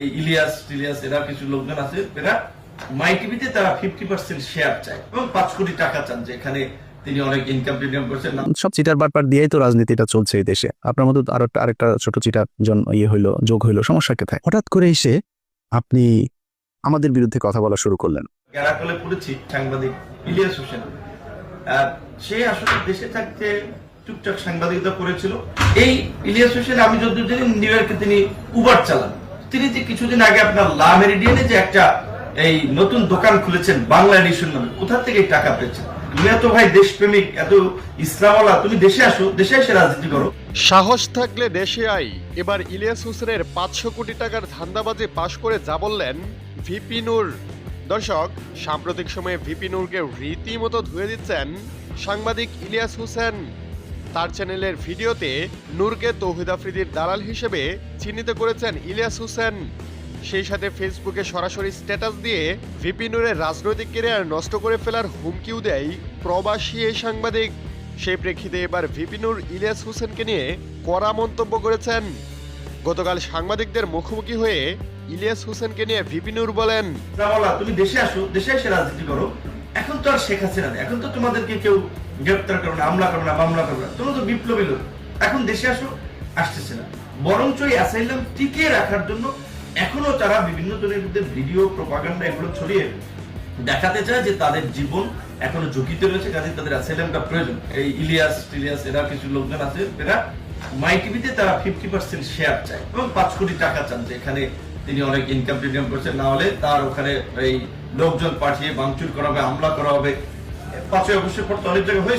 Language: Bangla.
ইলিয়াস টিলিয়াস এরা কিছু লোকজন আছে এরা মাই টিভিতে তারা ফিফটি পার্সেন্ট শেয়ার চায় এবং পাঁচ কোটি টাকা চান যে এখানে তিনি অনেক ইনকাম টিনকাম করছেন। সব চিটার বাটপার দিয়েই তো রাজনীতিটা চলছে এই দেশে। আপনার মতো আরও আরেকটা ছোট চিটার জন ইয়ে হইল যোগ হইল সমস্যা কোথায় হঠাৎ করে এসে আপনি আমাদের বিরুদ্ধে কথা বলা শুরু করলেন। গ্যারাকলে পড়েছি সাংবাদিক ইলিয়াস হোসেন। সে আসলে দেশে থাকতে টুকটাক সাংবাদিকতা করেছিল। এই ইলিয়াস হোসেন আমি যতদূর জানি নিউ ইয়র্কে তিনি উবার চালান। যে কিছুদিন আগে আপনার লা মেরিডিয়ানে যে একটা এই নতুন দোকান খুলেছেন, বাংলা এডিশন নামে, কোথা থেকে টাকা পেয়েছেন? সাহস থাকলে দেশে আই। এবার ইলিয়াস হোসেনের পাঁচশো কোটি টাকার ধান্দাবাজি পাশ করে যা বললেন ভিপি নূর। দর্শক, সাম্প্রতিক সময়ে ভিপি নূরকে রীতিমতো ধুয়ে দিচ্ছেন সাংবাদিক ইলিয়াস হোসেন। তার চ্যানেলের ভিডিওতে নূরকে তৌহিদ আফ্রিদির দালাল হিসেবে চিহ্নিত করেছেন ইলিয়াস হোসেন। সেই সাথে ফেসবুকে সরাসরি স্ট্যাটাস দিয়ে ভিপি নূরের রাজনৈতিক কেরিয়ার নষ্ট করে ফেলার হুমকিও দেয় প্রবাসী এই সাংবাদিক। সেই প্রেক্ষিতে এবার ভিপিনুর ইলিয়াস হোসেনকে নিয়ে কড়া মন্তব্য করেছেন। গতকাল সাংবাদিকদের মুখোমুখি হয়ে ইলিয়াস হোসেনকে নিয়ে ভিপিনুর বলেন তুমি দেশে আসো, দেশে এসে রাজনীতি করো। এখন তো আর শেখ হাসিনা এখন তো তোমাদেরকে কেউ গ্রেপ্তার করবে না, হামলা করবে না, মামলা করবে না। তোমরা তো বিপ্লবী লোক। এখন দেশে আসো, আসতেছে না। বরঞ্চ এই অ্যাসাইলাম টিকিয়ে রাখার জন্য এখনও তারা বিভিন্ন জনের বিরুদ্ধে ভিডিও প্রপাগান্ডা এগুলো ছড়িয়ে দেখাতে চায় যে তাদের জীবন এখনও ঝুঁকিতে রয়েছে কাজে তাদের অ্যাসাইলামটা প্রয়োজন। এই ইলিয়াস, টিলিয়াস, এরা কিছু লোকজন আছে, এরা মাই টিভিতে তারা ফিফটি পার্সেন্ট শেয়ার চায় এবং পাঁচ কোটি টাকা চান যে এখানে তিনি অনেক ইনকাম টিনকাম করছেন, না হলে তার ওখানে এই লোকজন পাঠিয়ে ভাঙচুর করা হবে, হামলা করা হবে। পাঁচই অবশ্যই পর তো অনেক জায়গায় হয়েছে।